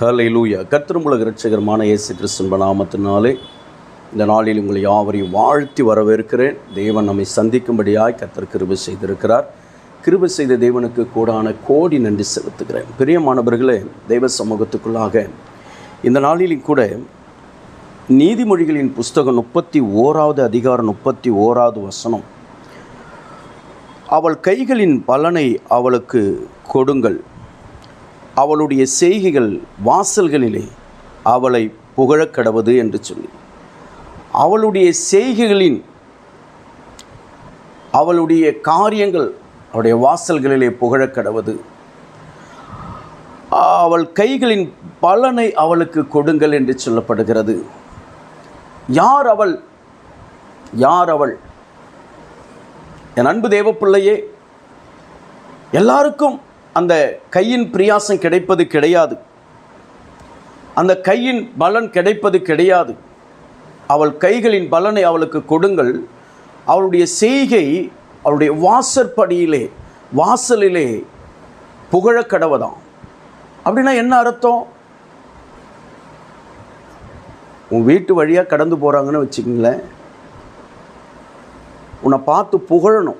ஹலை லூயா கத்திரமுலக ரட்சகரமான இயேசு கிறிஸ்துவ நாமத்தினாலே இந்த நாளில் உங்களை யாவரையும் வாழ்த்தி வரவேற்கிறேன். தேவன் நம்மை சந்திக்கும்படியாய் கத்தர் கிருபை செய்திருக்கிறார். கிருபை செய்த தேவனுக்கு கூடான கோடி நன்றி செலுத்துகிறேன். பிரியமானவர்களே தெய்வ சமூகத்துக்குள்ளாக இந்த நாளிலும் கூட நீதிமொழிகளின் புஸ்தகம் முப்பத்தி ஓராவது அதிகாரம் முப்பத்தி ஓராவது வசனம். அவள் கைகளின் பலனை அவளுக்கு கொடுங்கள். அவளுடைய செய்கைகள் வாசல்களிலே அவளை புகழக் கடவது என்று சொல்லி. அவளுடைய செய்கைகளின் அவளுடைய காரியங்கள் அவளுடைய வாசல்களிலே புகழக் கடவது. அவள் கைகளின் பலனை அவளுக்கு கொடுங்கள் என்று சொல்லப்படுகிறது. யார் அவள்? யார் அவள்? என் அன்பு தேவப்பிள்ளையே எல்லாருக்கும் அந்த கையின் பிரியாசம் கிடைப்பது கிடையாது. அந்த கையின் பலன் கிடைப்பது கிடையாது. அவள் கைகளின் பலனை அவளுக்கு கொடுங்கள். அவளுடைய செய்கை அவளுடைய வாசற்படியிலே வாசலிலே புகழக் கடவதாம் அப்படின்னா என்ன அர்த்தம்? உன் வீட்டு வழியாக கடந்து போகிறாங்கன்னு வச்சுக்கங்களேன். உன்னை பார்த்து புகழணும்.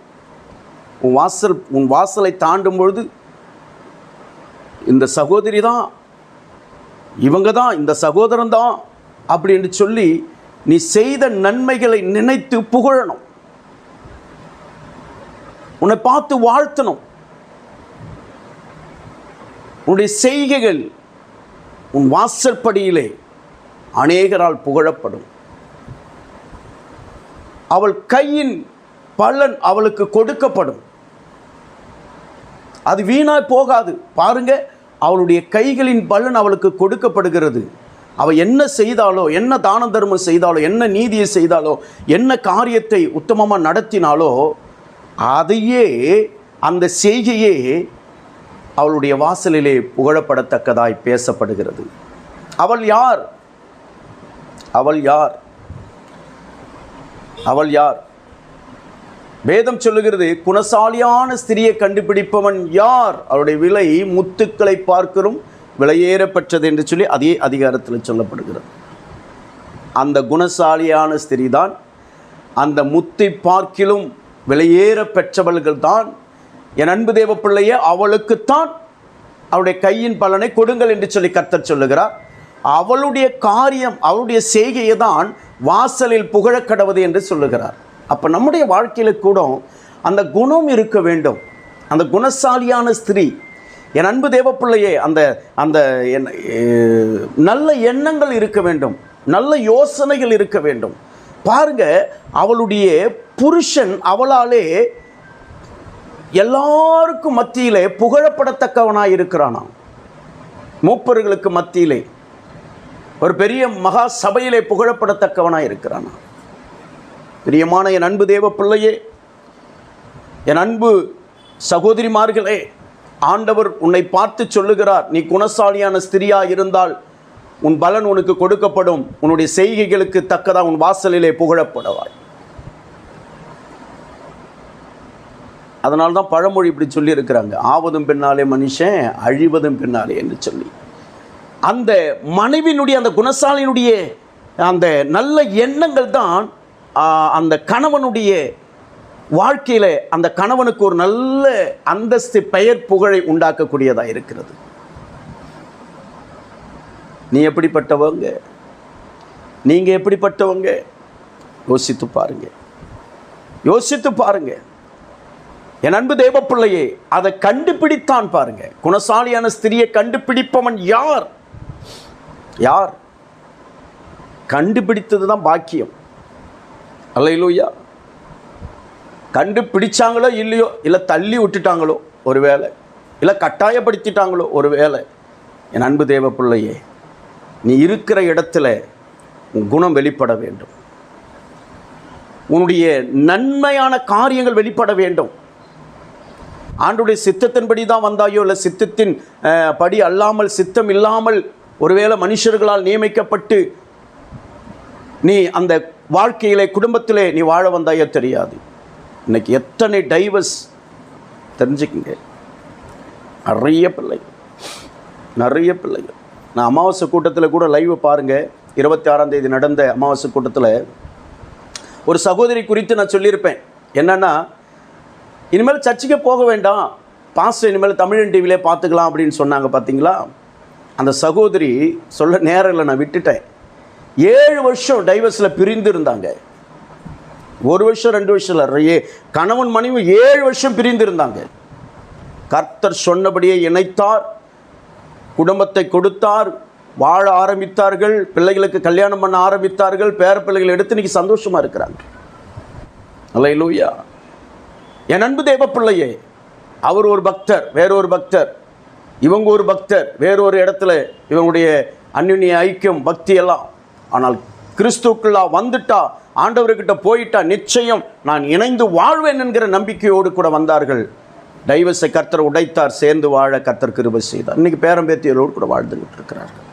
உன் வாசல் உன் வாசலை தாண்டும் பொழுது இந்த சகோதரி தான் இவங்க தான் இந்த சகோதரன் தான் அப்படின்னு சொல்லி நீ செய்த நன்மைகளை நினைத்து புகழணும். உன்னை பார்த்து வாழ்த்தணும். உன்னுடைய செய்கைகள் உன் வாசற்படியிலே அநேகரால் புகழப்படும். அவள் கையின் பலன் அவளுக்கு கொடுக்கப்படும். அது வீணாய் போகாது. பாருங்க அவளுடைய கைகளின் பலன் அவளுக்கு கொடுக்கப்படுகிறது. அவள் என்ன செய்தாலோ என்ன தான தர்மம் செய்தாலோ என்ன நீதியை செய்தாலோ என்ன காரியத்தை உத்தமமாக நடத்தினாலோ அதையே அந்த செய்கையே அவளுடைய வாசலிலே புகழப்படத்தக்கதாய் பேசப்படுகிறது. அவள் யார்? அவள் யார்? அவள் யார்? வேதம் சொல்லுகிறது குணசாலியான ஸ்திரியை கண்டுபிடிப்பவன் யார்? அவருடைய விலை முத்துக்களை பார்க்கிறோம் விலையேறப்பட்டது என்று சொல்லி அதே அதிகாரத்தில் சொல்லப்படுகிறது. அந்த குணசாலியான ஸ்திரீ தான் அந்த முத்தை பார்க்கிலும் விலையேற பெற்றவள்கள் தான். என் அன்பு தேவ பிள்ளையே அவளுக்குத்தான் அவருடைய கையின் பலனை கொடுங்கள் என்று சொல்லி கர்த்தர் சொல்லுகிறார். அவளுடைய காரியம் அவளுடைய செய்கையை தான் வாசலில் புகழக்கடவது என்று சொல்லுகிறார். அப்போ நம்முடைய வாழ்க்கையில் கூட அந்த குணம் இருக்க வேண்டும். அந்த குணசாலியான ஸ்திரீ என் அன்பு தேவப்பிள்ளையே அந்த அந்த என் நல்ல எண்ணங்கள் இருக்க வேண்டும். நல்ல யோசனைகள் இருக்க வேண்டும். பாருங்க அவளுடைய புருஷன் அவளாலே எல்லாருக்கும் மத்தியிலே புகழப்படத்தக்கவனாக இருக்கிறானாம். மூப்பர்களுக்கு மத்தியிலே. ஒரு பெரிய மகா சபையிலே புகழப்படத்தக்கவனாக இருக்கிறானா பிரியமான என் அன்பு தேவ பிள்ளையே என் அன்பு சகோதரிமார்களே ஆண்டவர் உன்னை பார்த்து சொல்லுகிறார் நீ குணசாலியான ஸ்திரியா இருந்தால் உன் பலன் உனக்கு கொடுக்கப்படும் உன்னுடைய செய்கைகளுக்கு தக்கதா உன் வாசலிலே புகழப்படுவாய். அதனால தான் பழமொழி இப்படி சொல்லியிருக்கிறாங்க. ஆவதும் பின்னாலே மனுஷன் அழிவதும் பின்னாலே என்று சொல்லி. அந்த மனைவியினுடைய அந்த குணசாலியினுடைய அந்த நல்ல எண்ணங்கள் தான் அந்த கணவனுடைய வாழ்க்கையில் அந்த கணவனுக்கு ஒரு நல்ல அந்தஸ்து பெயர் புகழை உண்டாக்கக்கூடியதாக இருக்கிறது. நீ எப்படிப்பட்டவங்க? நீங்கள் எப்படிப்பட்டவங்க? யோசித்து பாருங்க. யோசித்து பாருங்க. என் அன்பு தேவப்பிள்ளையே அதை கண்டுபிடித்தான் பாருங்க. குணசாலியான ஸ்திரியை கண்டுபிடிப்பவன் யார்? யார்? கண்டுபிடித்தது தான் பாக்கியம். அல்லையிலூயா கண்டுபிடிச்சாங்களோ இல்லையோ இல்லை தள்ளி விட்டுட்டாங்களோ ஒரு வேளை இல்லை கட்டாயப்படுத்திட்டாங்களோ ஒரு வேளை என் அன்பு தேவ பிள்ளையே நீ இருக்கிற இடத்துல உன் குணம் வெளிப்பட வேண்டும். உன்னுடைய நன்மையான காரியங்கள் வெளிப்பட வேண்டும். ஆண்டுடைய சித்தத்தின்படி தான் வந்தாயோ இல்லை சித்தத்தின் படி அல்லாமல் சித்தம் இல்லாமல் ஒருவேளை மனுஷர்களால் நியமிக்கப்பட்டு நீ அந்த வாழ்க்கையிலே குடும்பத்திலே நீ வாழ வந்தாயோ தெரியாது. இன்னைக்கு எத்தனை டைவர்ஸ் தெரிஞ்சுக்குங்க. நிறைய பிள்ளைகள். நிறைய பிள்ளைகள். நான் அமாவாசை கூட்டத்தில் கூட லைவை பாருங்கள் இருபத்தி ஆறாம் தேதி நடந்த அமாவாசை கூட்டத்தில் ஒரு சகோதரி குறித்து நான் சொல்லியிருப்பேன். என்னென்னா இனிமேல் சர்ச்சுக்கே போக வேண்டாம். பாஸ்டர் இனிமேல் தமிழன் டிவிலே பார்த்துக்கலாம் அப்படின்னு சொன்னாங்க பார்த்தீங்களா அந்த சகோதரி சொல்ல நேரம் இல்லை நான் விட்டுட்டேன். ஏழு வருஷம் டைவர்ஸில் பிரிந்து இருந்தாங்க ஒரு வருஷம் ரெண்டு வருஷம் இல்லை கணவன் மனைவி ஏழு வருஷம் பிரிந்து இருந்தாங்க கர்த்தர் சொன்னபடியே இணைத்தார். குடும்பத்தை கொடுத்தார். வாழ ஆரம்பித்தார்கள். பிள்ளைகளுக்கு கல்யாணம் பண்ண ஆரம்பித்தார்கள். பேர பிள்ளைகள் எடுத்து இன்னைக்கு சந்தோஷமா இருக்கிறாங்க. அல்லையிலூயா என் அன்பு தேவ பிள்ளையே அவர் ஒரு பக்தர் வேறொரு பக்தர். இவங்க ஒரு பக்தர் வேறொரு இடத்துல இவங்களுடைய அந்யுன்ய ஐக்கியம் பக்தி எல்லாம். ஆனால் கிறிஸ்துக்குள்ளா வந்துட்டா ஆண்டவர்கிட்ட போயிட்டா நிச்சயம் நான் இணைந்து வாழ்வேன் என்கிற நம்பிக்கையோடு கூட வந்தார்கள். டைவர்ஸை கர்த்தர் உடைத்தார் சேர்ந்து வாழ கர்த்தர் கிருபை செய்தார். இன்னைக்கு பேரம்பேத்தியரோடு கூட வாழ்ந்துகிட்டு இருக்கிறார்கள்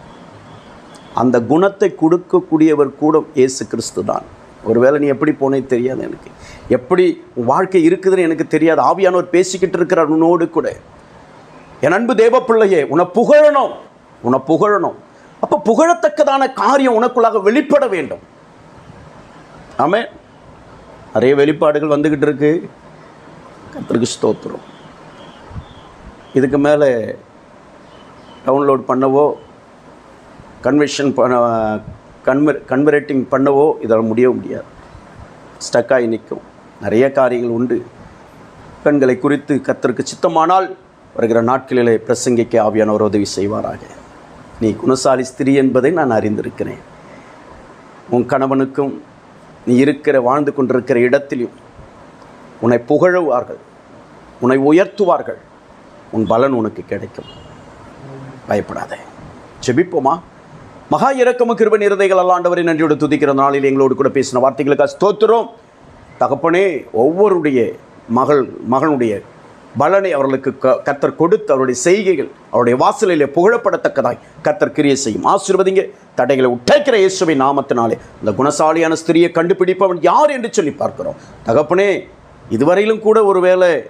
அந்த குணத்தை கொடுக்கக்கூடியவர் கூட இயேசு கிறிஸ்து தான். ஒருவேளை நீ எப்படி போனே தெரியாது எனக்கு. எப்படி வாழ்க்கை இருக்குதுன்னு எனக்கு தெரியாது. ஆவியானவர் பேசிக்கிட்டு இருக்கிறார் உன்னோடு கூட. என் அன்பு தேவ பிள்ளையே உன்னை புகழணும். உன்னை புகழணும். அப்போ புகழத்தக்கதான காரியம் உனக்குள்ளாக வெளிப்பட வேண்டும். ஆமே. நிறைய வெளிப்பாடுகள் வந்துக்கிட்டு இருக்கு. கத்திரிக்கு ஸ்தோத்திரம். இதுக்கு மேலே டவுன்லோட் பண்ணவோ கன்வெர்ஷன் பண்ண கன்வர் கன்வெர்ட்டிங் பண்ணவோ இதால் முடிய முடியாது. ஸ்டக்காகி நிற்கும். நிறைய காரியங்கள் உண்டு. பெண்களை குறித்து கத்தருக்கு சித்தமானால் வருகிற நாட்களிலே பிரசங்கிக்க ஆவியானவர் உதவி செய்வாராக. நீ குணசாலி ஸ்திரீ என்பதை நான் அறிந்திருக்கிறேன். உன் கணவனுக்கும் நீ இருக்கிற வாழ்ந்து கொண்டிருக்கிற இடத்திலும் உன்னை புகழுவார்கள். உன்னை உயர்த்துவார்கள். உன் பலன் உனக்கு கிடைக்கும். பயப்படாதே. செபிப்போமா மகா இறக்கம கிருப நிறதைகள் அல்லாண்டவரை நன்றியோடு துதிக்கிற நாளில் எங்களோடு கூட பேசின வார்த்தைகளுக்கு ஸ்தோத்திரம். தகப்பனே ஒவ்வொருடைய மகள் மகனுடைய பலனை அவர்களுக்கு க- கத்தர் கொடுத்து அவருடைய செய்கைகள் அவருடைய வாசலிலே புகழப்படத்தக்கதாய் கத்தர் கிரியை செய்யும். ஆசீர்வதிங்க. தடைகளை உட்டைக்கிற இயேசுவை நாமத்தினாலே. அந்த குணசாலியான ஸ்திரியை கண்டுபிடிப்பவன் யார் என்று சொல்லி பார்க்கிறோம். தகப்பனே இதுவரையிலும் கூட ஒருவேளை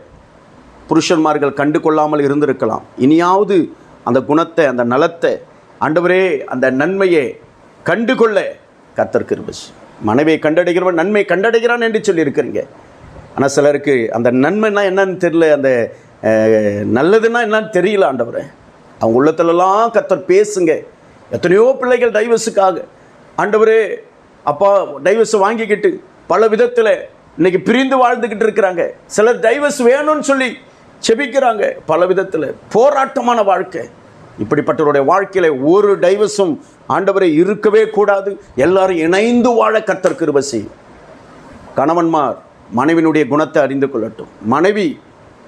புருஷன்மார்கள் கண்டு கொள்ளாமல் இருந்திருக்கலாம். இனியாவது அந்த குணத்தை அந்த நலத்தை ஆண்டவரே அந்த நன்மையை கண்டு கொள்ள கத்தர் கிருபை மனைவியை கண்டடைகிறவன் நன்மை கண்டடைகிறான் என்று சொல்லியிருக்கிறீங்க. ஆனால் சிலருக்கு அந்த நன்மைன்னா என்னன்னு தெரியல அந்த நல்லதுன்னா என்னன்னு தெரியல ஆண்டவர். அவங்க உள்ளத்துலலாம் கத்தர் பேசுங்க. எத்தனையோ பிள்ளைகள் டைவர்ஸுக்காக. ஆண்டவரே அப்பா டைவர்ஸ் வாங்கிக்கிட்டு பல விதத்தில் இன்னைக்கு பிரிந்து வாழ்ந்துக்கிட்டு இருக்கிறாங்க. சிலர் டைவர்ஸ் வேணும்னு சொல்லி செபிக்கிறாங்க. பல விதத்தில் போராட்டமான வாழ்க்கை. இப்படிப்பட்டவருடைய வாழ்க்கையில் ஒரு டைவர்ஸும் ஆண்டவரை இருக்கவே கூடாது. எல்லாரும் இணைந்து வாழ கத்தர் கிருபசி கணவன்மார் மனைவினுடைய குணத்தை அறிந்து கொள்ளட்டும். மனைவி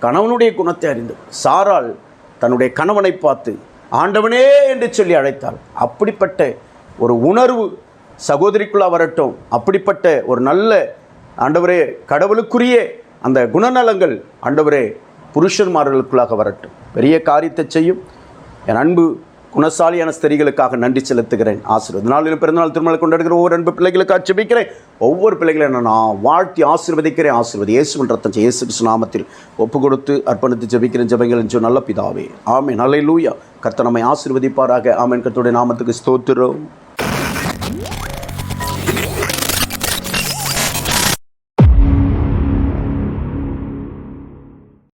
கணவனுடைய குணத்தை அறிந்து சாரால் தன்னுடைய கணவனை பார்த்து ஆண்டவனே என்று சொல்லி அழைத்தாள். அப்படிப்பட்ட ஒரு உணர்வு சகோதரிக்குள்ளா வரட்டும். அப்படிப்பட்ட ஒரு நல்ல ஆண்டவரே கடவுளுக்குரிய அந்த குணநலங்கள் ஆண்டவரே புருஷன்மார்களுக்குள்ளாக வரட்டும். பெரிய காரியத்தை செய்யும். என் அன்பு குணசாலியான ஸ்திரிகளுக்காக நன்றி செலுத்துகிறேன். ஆசீர்வாதம். நாளில் பிறந்தநாள் திருமணம் கொண்டாடுகிற ஒவ்வொரு அன்பு பிள்ளைகளுக்கு ஆட்சேபிக்கிறேன். ஒவ்வொரு பிள்ளைகளையும் நான் வாழ்த்தி ஆசீர்வதிக்கிறேன். ஆசீர்வதி இயேசுவின் ரத்தம் இயேசு நாமத்தில் ஒப்பு கொடுத்து அர்ப்பணித்து ஜெபிக்கிறேன். ஜபங்கள் என்று நல்ல பிதாவே. ஆமே நல்ல லூயா கர்த்தர் நம்மை ஆசீர்வதிப்பாராக. ஆமேன். கர்த்தருடைய நாமத்துக்கு ஸ்தோத்திரம்.